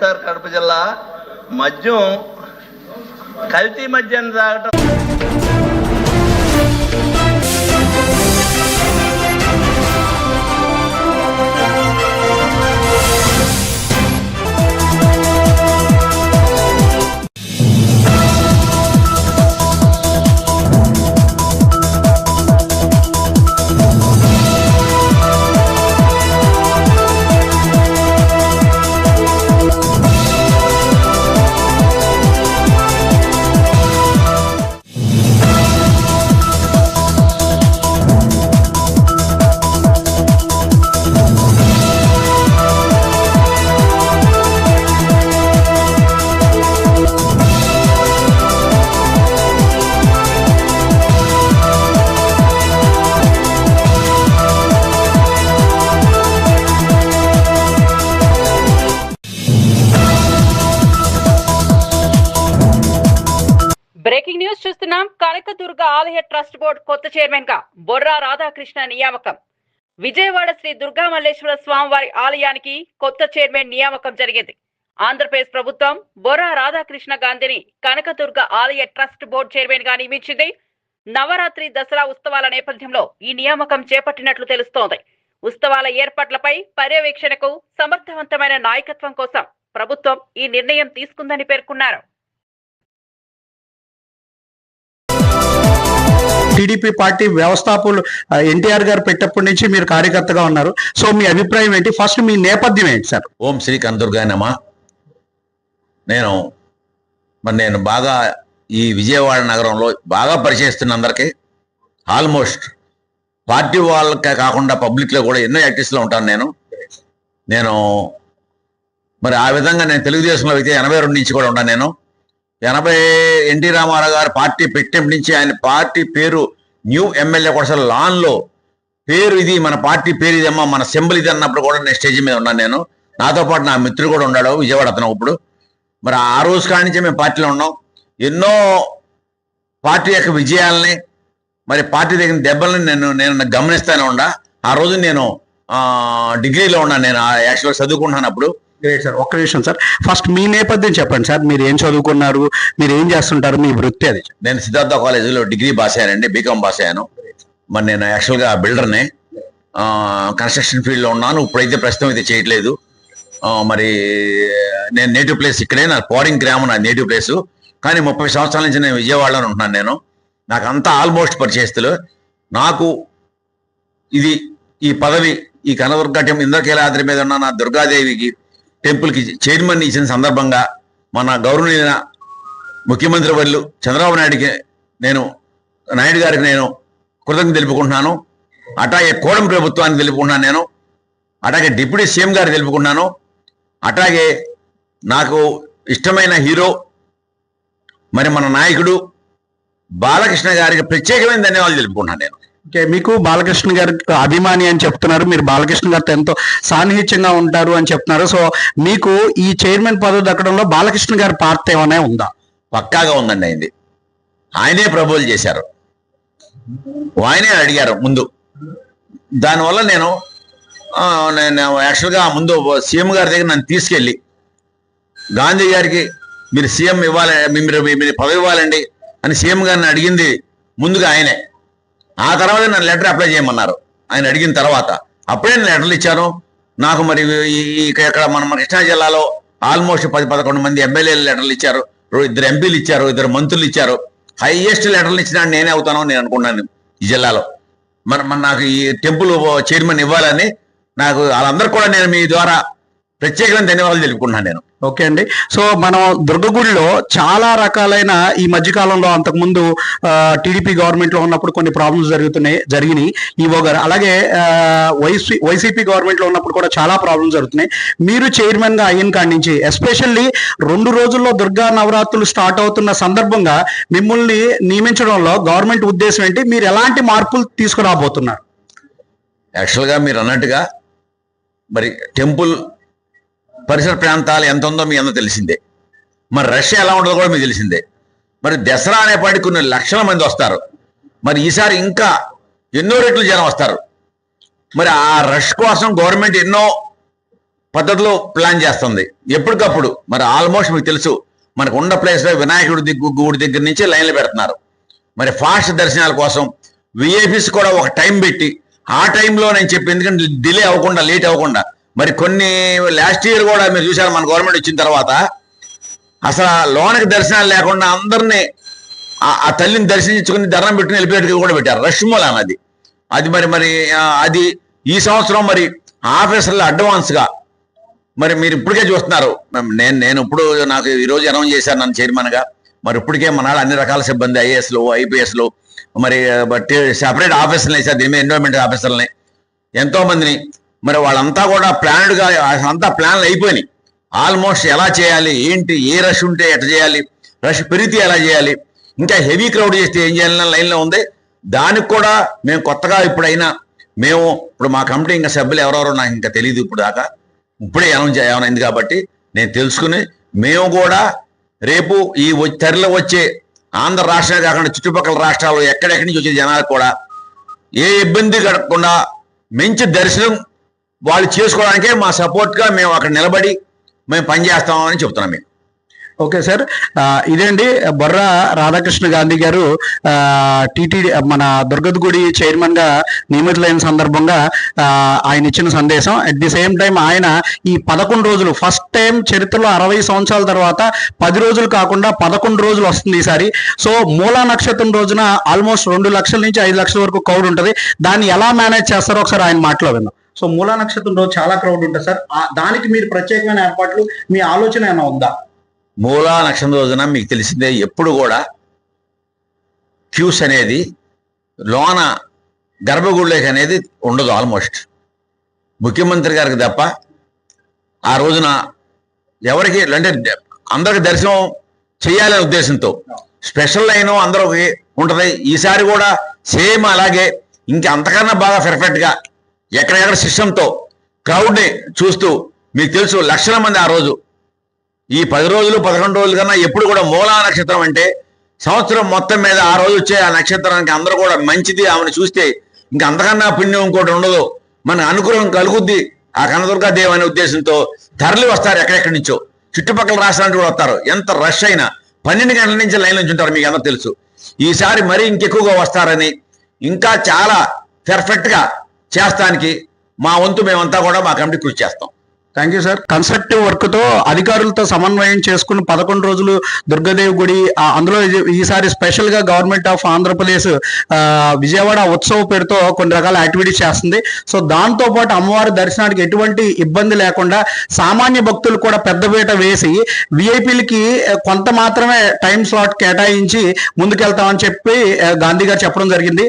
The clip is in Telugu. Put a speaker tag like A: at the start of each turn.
A: చేస్తారు కడప జిల్లా. మద్యం కల్తీ మద్యం తాగటం.
B: బ్రేకింగ్ న్యూస్ చూస్తున్నాం. కనకదుర్గ ఆలయ ట్రస్ట్ బోర్డు కొత్త చైర్మన్గా బొర్రా రాధాకృష్ణ నియామకం. విజయవాడ శ్రీ దుర్గా మల్లేశ్వర స్వామివారి ఆలయానికి కొత్త చైర్మన్ నియామకం జరిగింది. ఆంధ్రప్రదేశ్ ప్రభుత్వం బొర్రా రాధాకృష్ణ గాంధీని కనకదుర్గ ఆలయ ట్రస్ట్ బోర్డు చైర్మన్గా నియమించింది. నవరాత్రి దసరా ఉత్సవాల నేపథ్యంలో ఈ నియామకం చేపట్టినట్లు తెలుస్తోంది. ఉత్సవాల ఏర్పాట్లపై పర్యవేక్షణకు సమర్థవంతమైన నాయకత్వం కోసం ప్రభుత్వం ఈ నిర్ణయం తీసుకుందని పేర్కొన్నారు.
C: టీడీపీ పార్టీ వ్యవస్థాపకులు ఎన్టీఆర్ గారు పెట్టప్పటి నుంచి మీరు కార్యకర్తగా ఉన్నారు. సో మీ అభిప్రాయం ఏంటి? ఫస్ట్ మీ నేపథ్యం ఏంటి సార్?
D: ఓం శ్రీ కనదుర్గానమ నేను మరి నేను బాగా ఈ విజయవాడ నగరంలో బాగా పరిచయిస్తున్న అందరికీ ఆల్మోస్ట్ పార్టీ వాళ్ళకే కాకుండా పబ్లిక్లో కూడా ఎన్నో యాక్టివిస్ట్లో ఉంటాను నేను. నేను మరి ఆ విధంగా నేను తెలుగుదేశంలో అయితే ఎనభై రెండు నుంచి కూడా ఉన్నాను నేను. ఎనభై ఎన్టీ రామారావు గారు పార్టీ పెట్టినప్పటి నుంచి ఆయన పార్టీ పేరు న్యూ ఎమ్మెల్యే కోసం లాన్లో. పేరు ఇది మన పార్టీ పేరు ఇదమ్మా మన సింబల్ ఇది అన్నప్పుడు కూడా నేను స్టేజ్ మీద ఉన్నాను నేను. నాతో పాటు నా మిత్రుడు కూడా ఉన్నాడు విజయవాడ అతను ఇప్పుడు. మరి ఆ రోజు కాడి నుంచి మేము పార్టీలో ఉన్నాం. ఎన్నో పార్టీ యొక్క విజయాలని మరి పార్టీ దగ్గర దెబ్బలని నేను నేను గమనిస్తానే ఉండా ఆ రోజు నేను డిగ్రీలో ఉన్నాను నేను యాక్చువల్గా చదువుకుంటున్నాను అప్పుడు.
C: గ్రేట్ సార్ ఒక్క నిమిషం సార్ ఫస్ట్ మీ నేపథ్యం చెప్పండి సార్ మీరు ఏం చదువుకున్నారు? మీరు ఏం చేస్తుంటారు? మీ వృత్తి అది
D: నేను సిద్ధార్థ కాలేజీలో డిగ్రీ పాస్ అయ్యానండి బీకామ్ పాస్ అయ్యాను మరి నేను యాక్చువల్గా బిల్డర్ని కన్స్ట్రక్షన్ ఫీల్డ్లో ఉన్నాను. ఇప్పుడైతే ప్రస్తుతం అయితే చేయట్లేదు. మరి నేను నేటివ్ ప్లేస్ ఇక్కడే నా పోడింగ్ గ్రామం నా నేటివ్ ప్లేస్ కానీ ముప్పై సంవత్సరాల నుంచి నేను విజయవాడలో ఉంటున్నాను నేను. నాకు అంతా ఆల్మోస్ట్ పరిచయస్తులు. నాకు ఇది ఈ పదవి ఈ కనదుర్గ ఇంద్రకీలాద్రి మీద ఉన్న నా దుర్గాదేవికి టెంపుల్కి చైర్మన్ ఇచ్చిన సందర్భంగా మన గౌరవనీయ ముఖ్యమంత్రి వర్లు చంద్రబాబు నాయుడికి నేను నాయుడు గారికి నేను కృతజ్ఞత తెలుపుకుంటున్నాను. అట్లాగే కోడం ప్రభుత్వాన్ని తెలుపుకుంటున్నాను నేను. అట్లాగే డిప్యూటీ సీఎం గారిని తెలుపుకుంటున్నాను. అట్లాగే నాకు ఇష్టమైన హీరో మరి మన నాయకుడు బాలకృష్ణ గారికి ప్రత్యేకమైన ధన్యవాదాలు తెలుపుకుంటున్నాను నేను.
C: ఓకే మీకు బాలకృష్ణ గారి అభిమాని అని చెప్తున్నారు. మీరు బాలకృష్ణ గారితో ఎంతో సాన్నిహిత్యంగా ఉంటారు అని చెప్తున్నారు. సో మీకు ఈ చైర్మన్ పదవి దక్కడంలో బాలకృష్ణ గారి పాత్ర ఏమైనా ఉందా?
D: పక్కాగా ఉందండి అయింది. ఆయనే ప్రపోజ్ చేశారు. ఆయనే అడిగారు ముందు. దానివల్ల నేను నేను యాక్చువల్గా ముందు సీఎం గారి దగ్గర నన్ను తీసుకెళ్ళి గాంధీ గారికి మీరు సీఎం ఇవ్వాలి మీరు మీరు పదవి ఇవ్వాలండి అని సీఎం గారిని అడిగింది ముందుగా ఆయనే. ఆ తర్వాత నన్ను లెటర్ అప్లై చేయమన్నారు. ఆయన అడిగిన తర్వాత అప్పుడే నేను లెటర్లు ఇచ్చాను. నాకు మరి ఈ- ఇక్కడ మన కృష్ణా జిల్లాలో ఆల్మోస్ట్ పది పదకొండు మంది ఎమ్మెల్యేలు లెటర్లు ఇచ్చారు. ఇద్దరు ఎంపీలు ఇచ్చారు ఇద్దరు మంత్రులు ఇచ్చారు. హైయెస్ట్ లెటర్లు ఇచ్చిన నేనే అవుతాను నేను అనుకున్నాను ఈ జిల్లాలో. మన మన నాకు ఈ టెంపుల్ చైర్మన్ ఇవ్వాలని నాకు వాళ్ళందరూ కూడా నేను మీ ద్వారా ప్రత్యేకమైన ధన్యవాదాలు తెలుపుకుంటున్నాను నేను.
C: ఓకే అండి. సో మనం దుర్గగుడిలో చాలా రకాలైన ఈ మధ్యకాలంలో అంతకుముందు టీడీపీ గవర్నమెంట్లో ఉన్నప్పుడు కొన్ని ప్రాబ్లమ్స్ జరుగుతున్నాయి జరిగినాయి. ఈ గారు అలాగే వైసీ వైసీపీ గవర్నమెంట్లో ఉన్నప్పుడు కూడా చాలా ప్రాబ్లమ్స్ జరుగుతున్నాయి. మీరు చైర్మన్గా అయిన కాడి నుంచి ఎస్పెషల్లీ రెండు రోజుల్లో దుర్గా నవరాత్రులు స్టార్ట్ అవుతున్న సందర్భంగా మిమ్మల్ని నియమించడంలో గవర్నమెంట్ ఉద్దేశం ఏంటి? మీరు ఎలాంటి మార్పులు తీసుకురాబోతున్నారు?
D: యాక్చువల్గా మీరు అన్నట్టుగా మరి టెంపుల్ పరిసర ప్రాంతాలు ఎంత ఉందో మీ అందరూ తెలిసిందే. మరి రష్యా ఎలా ఉండదో కూడా మీకు తెలిసిందే. మరి దసరా అనేపాటికి కొన్ని లక్షల మంది వస్తారు. మరి ఈసారి ఇంకా ఎన్నో రెట్లు జనం వస్తారు. మరి ఆ రష్ కోసం గవర్నమెంట్ ఎన్నో పద్ధతిలో ప్లాన్ చేస్తుంది. ఎప్పటికప్పుడు మరి ఆల్మోస్ట్ మీకు తెలుసు మనకు ఉన్న ప్లేస్లో వినాయకుడి దిగ్గు గుడి దగ్గర నుంచి లైన్లు పెడుతున్నారు. మరి ఫాస్ట్ దర్శనాల కోసం విఐపీస్ కూడా ఒక టైం పెట్టి ఆ టైంలో నేను చెప్పి ఎందుకంటే డిలే అవ్వకుండా లేట్ అవ్వకుండా మరి కొన్ని లాస్ట్ ఇయర్ కూడా మీరు చూశారు మన గవర్నమెంట్ వచ్చిన తర్వాత అసలు లోనకి దర్శనాలు లేకుండా అందరినీ ఆ- తల్లిని దర్శించుకుని ధర్మం పెట్టిన వెళ్ళిపోయేట్టుగా కూడా పెట్టారు. రష్ మూలాన అది అది మరి మరి అది ఈ సంవత్సరం మరి ఆఫీసర్లు అడ్వాన్స్గా మరి మీరు ఇప్పటికే చూస్తున్నారు. నేను నేను ఇప్పుడు నాకు ఈరోజు అనౌన్స్ చేశాను నన్ను చైర్మన్గా మరి ఇప్పటికే మన అన్ని రకాల సిబ్బంది ఐఏఎస్లు ఐపీఎస్లు మరి బట్టి సెపరేట్ ఆఫీసర్లు వేసారు దీని మీద ఎన్విరాన్మెంట్ ఆఫీసర్లని ఎంతో మందిని మరి వాళ్ళంతా కూడా ప్లాన్డ్గా అంతా ప్లాన్లు అయిపోయినాయి. ఆల్మోస్ట్ ఎలా చేయాలి? ఏంటి? ఏ రష్ ఉంటే ఎట్లా చేయాలి? రష్ పెరిగితే ఎలా చేయాలి? ఇంకా హెవీ క్రౌడ్ చేస్తే ఏం చేయాలన్న లైన్లో ఉంది. దానికి కూడా మేము కొత్తగా ఇప్పుడైనా మేము ఇప్పుడు మా కమిటీ ఇంకా సభ్యులు ఎవరెవరో నాకు ఇంకా తెలియదు ఇప్పుడు దాకా. ఇప్పుడే అనౌన్స్ చేయమైంది కాబట్టి నేను తెలుసుకుని మేము కూడా రేపు ఈ వ- తరలి వచ్చే ఆంధ్ర రాష్ట్రమే కాకుండా చుట్టుపక్కల రాష్ట్రాలు ఎక్కడెక్కడి నుంచి వచ్చే జనాలకు కూడా ఏ ఇబ్బంది కలగకుండా మంచి దర్శనం వాళ్ళు చేసుకోవడానికే మా సపోర్ట్గా మేము అక్కడ నిలబడి మేము పనిచేస్తామని చెప్తున్నాం మేము.
C: Okay sir. ఇదేండి Borra Radhakrishna Gandhi garu TTD మన దుర్గద్ గుడి చైర్మన్గా నియమితులైన సందర్భంగా ఆయన ఇచ్చిన సందేశం. అట్ ది సేమ్ టైం ఆయన ఈ పదకొండు రోజులు ఫస్ట్ టైం చరిత్రలో అరవై సంవత్సరాల తర్వాత పది రోజులు కాకుండా పదకొండు రోజులు వస్తుంది ఈసారి. సో మూలా నక్షత్రం రోజున ఆల్మోస్ట్ రెండు లక్షల నుంచి ఐదు లక్షల వరకు కౌడ్ ఉంటుంది. దాన్ని ఎలా మేనేజ్ చేస్తారో ఒకసారి ఆయన మాటలో విన్నాం సో మూలా నక్షత్రంలో చాలా క్రౌడ్ ఉంటుంది సార్. దానికి మీరు ప్రత్యేకమైన ఏర్పాట్లు మీ ఆలోచన ఏమైనా ఉందా?
D: మూలా నక్షత్రం రోజున మీకు తెలిసిందే ఎప్పుడు కూడా క్యూస్ అనేది లోన గర్భగుడిలోకి అనేది ఉండదు ఆల్మోస్ట్ ముఖ్యమంత్రి గారికి తప్ప ఆ రోజున ఎవరికి అంటే అందరికి దర్శనం చేయాలనే ఉద్దేశంతో స్పెషల్ లైన్ అందరికి ఉంటుంది. ఈసారి కూడా సేమ్ అలాగే ఇంకా అంతకన్నా బాగా పెర్ఫెక్ట్గా ఎక్కడెక్కడ సిస్టంతో క్రౌడ్ని చూస్తూ మీకు తెలుసు లక్షల మంది ఆ రోజు. ఈ పది రోజులు పదకొండు రోజుల కన్నా ఎప్పుడు కూడా మూలా నక్షత్రం అంటే సంవత్సరం మొత్తం మీద ఆ రోజు వచ్చే ఆ నక్షత్రానికి అందరూ కూడా మంచిది ఆమెను చూస్తే ఇంకా అంతకన్నా పుణ్యం ఇంకోటి ఉండదు. మన అనుగ్రహం కలుగుద్ది ఆ కనదుర్గాదేవి అనే ఉద్దేశంతో తరలి వస్తారు ఎక్కడెక్కడి నుంచో. చుట్టుపక్కల రాష్ట్రానికి కూడా వస్తారు. ఎంత రష్ అయినా పన్నెండు గంటల నుంచి లైన్ నుంచి ఉంటారు మీకు అందరూ తెలుసు. ఈసారి మరీ ఇంకెక్కువగా వస్తారని ఇంకా చాలా పెర్ఫెక్ట్గా చేస్తానికి మా వంతు మేమంతా కూడా మా కమిటీ కృషి చేస్తాం.
C: థ్యాంక్ యూ సార్ కన్స్ట్రక్టివ్ వర్క్తో అధికారులతో సమన్వయం చేసుకుని పదకొండు రోజులు దుర్గాదేవి గుడి అందులో ఈసారి స్పెషల్గా గవర్నమెంట్ ఆఫ్ ఆంధ్రప్రదేశ్ విజయవాడ ఉత్సవ పేరుతో కొన్ని రకాల యాక్టివిటీస్ చేస్తుంది. సో దాంతో పాటు అమ్మవారి దర్శనానికి ఎటువంటి ఇబ్బంది లేకుండా సామాన్య భక్తులు కూడా పెద్దపీట వేసి విఐపీలకి కొంత మాత్రమే టైం స్లాట్ కేటాయించి ముందుకెళ్తామని చెప్పి గాంధీ గారు చెప్పడం జరిగింది.